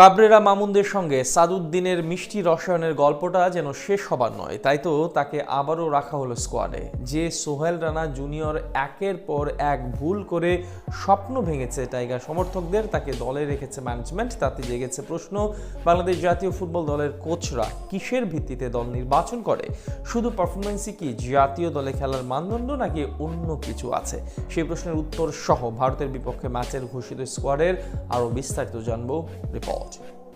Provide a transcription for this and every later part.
Cabrera মামুনদের সঙ্গে সাদুদ্দিনের মিষ্টি রসায়নের গল্পটা যেন শেষ হবার নয়, তাই তো তাকে আবারও রাখা হলো স্কোয়াডে যে সোহেল রানা জুনিয়র একের পর এক ভুল করে স্বপ্ন ভেঙেছে টাইগার সমর্থকদের, তাকে দলে রেখেছে ম্যানেজমেন্ট তাতে জেগেছে প্রশ্ন বাংলাদেশ জাতীয় ফুটবল দলের কোচরা কিসের ভিত্তিতে দল নির্বাচন করে? শুধু পারফরমেন্সই কি জাতীয় দলে খেলার মানদণ্ড নাকি অন্য কিছু আছে? সেই প্রশ্নের উত্তর সহ ভারতের বিপক্ষে ম্যাচের ঘোষিত স্কোয়াডের আরও বিস্তারিত জানব রিপোর্ট।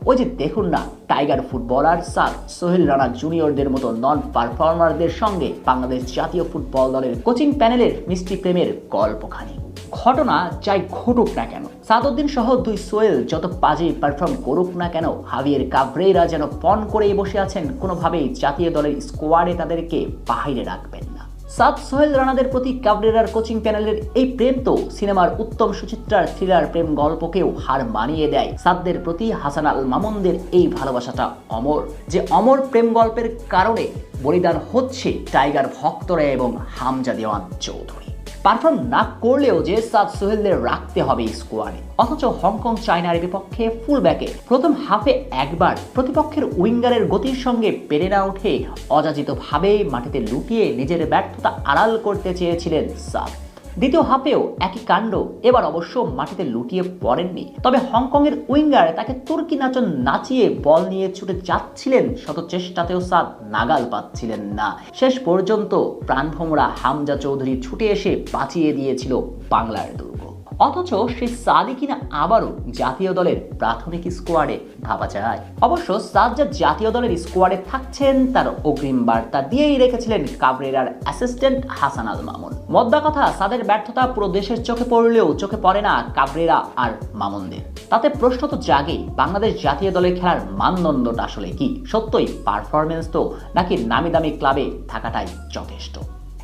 ওই যে দেখুন না, টাইগার ফুটবলার সাদ সোহেল রানা জুনিয়রদের মতো নন পারফর্মারদের সঙ্গে বাংলাদেশ জাতীয় ফুটবল দলের কোচিং প্যানেলের মিষ্টি প্রেমের গল্পখানি। ঘটনা যাই ঘটুক না কেন সাদউদ্দিন সহ দুই সোহেল যত বাজে পারফর্ম করুক না কেন, হাবিয়ের কাভরেরা যেন পণ করেই বসে আছেন, কোনোভাবেই জাতীয় দলের স্কোয়াডে তাদেরকে বাহিরে রাখবেন না। সাদ সোহেল রানাদের প্রতি কাবরেরার কোচিং প্যানেলের এই প্রেম তো সিনেমার উত্তম সুচিত্রার থ্রিলার প্রেম গল্পকেও হার মানিয়ে দেয়। সাদদের প্রতি হাসান আল মামুনদের এই ভালোবাসাটা অমর। যে অমর প্রেম গল্পের কারণে বলিদান হচ্ছে টাইগার ভক্তরা এবং হামজা দেওয়ান চৌধুরী। পারফর্ম না করলেও যে সাদ সোহেলদের রাখতে হবে স্কোয়াডে অথচ হংকং চায়নার বিপক্ষে ফুল ব্যাকে প্রথম হাফে একবার প্রতিপক্ষের উইঙ্গারের গতির সঙ্গে পেরে না উঠে অযাচিতভাবে মাটিতে লুটিয়ে নিজের ব্যর্থতা আড়াল করতে চেয়েছিলেন সাদ। দ্বিতীয় হাফেও একই কাণ্ড, এবার অবশ্য মাটিতে লুটিয়ে পড়েননি। তবে হংকংয়ের উইঙ্গার তাকে তুর্কি নাচন নাচিয়ে বল নিয়ে ছুটে যাচ্ছিলেন, শত চেষ্টাতেও সাদ নাগাল পাচ্ছিলেন না। শেষ পর্যন্ত প্রাণভোমরা হামজা চৌধুরী ছুটে এসে বাঁচিয়ে দিয়েছিল বাংলার দুর্গ। অথচ সেই সাদি কিনা আবারও জাতীয় দলের প্রাথমিক স্কোয়াডে ভাবা যায় অবশ্য সাজ্জাদ জাতীয় দলের স্কোয়াডে থাকছেন, তার অগ্রিম বার্তা দিয়েই রেখেছিলেন কাবরেরার অ্যাসিস্ট্যান্ট হাসান আল মামুন। মদ্দা কথা সাদের ব্যর্থতা পুরো দেশের চোখে পড়লেও চোখে পড়ে না কাবরেরা আর মামুনদের। তাতে প্রশ্ন তো জাগেই, বাংলাদেশ জাতীয় দলের খেলার মানদণ্ডটা আসলে কি? সত্যই পারফরমেন্স তো নাকি নামি দামি ক্লাবে থাকাটাই যথেষ্ট?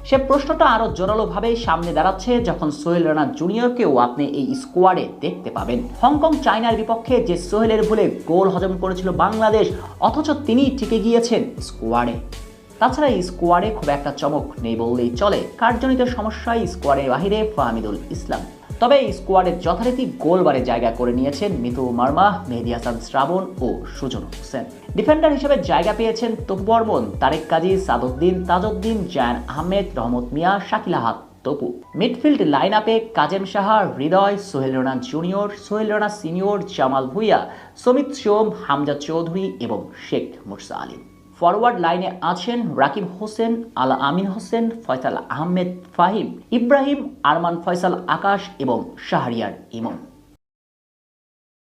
সে প্রশ্নটা আরও জোরালোভাবে সামনে দাঁড়াচ্ছে যখন সোহেল রানা জুনিয়রকেও আপনি এই স্কোয়াডে দেখতে পাবেন। হংকং, চায়নার বিপক্ষে যে সোহেলের ভুলে গোল হজম করেছিল বাংলাদেশ, অথচ তিনি টিকে গিয়েছেন স্কোয়াডে তাছাড়া এই স্কোয়াডে খুব একটা চমক নেই বললেই চলে। কার্যনিত সমস্যায় স্কোয়াডের বাহিরে ফাহমিদুল ইসলাম। তবে এই স্কোয়াডের যথারীতি গোলবারে জায়গা করে নিয়েছেন মিতু মার্মা, মেহেদি হাসান শ্রাবণ ও সুজন হোসেন। ডিফেন্ডার হিসেবে জায়গা পেয়েছেন তপু বর্মন, তারেক কাজী, সাদুদ্দিন তাজউদ্দিন, জায়ান আহমেদ, রহমত মিয়া, শাকিল আহাত তপু। মিডফিল্ড লাইন আপে কাজেম সাহা, হৃদয়, সোহেল রানা জুনিয়র সোহেল রানা সিনিয়র জামাল ভুইয়া সমিত সোম, হামজা চৌধুরী এবং শেখ মুরসা আলী ফরওয়ার্ড লাইনে আছেন রাকিব হোসেন, আলা আমিন হোসেন, ফয়সাল আহমেদ ফাহিম, ইব্রাহিম আরমান, ফয়সাল আকাশ এবং শাহরিয়ার ইমন।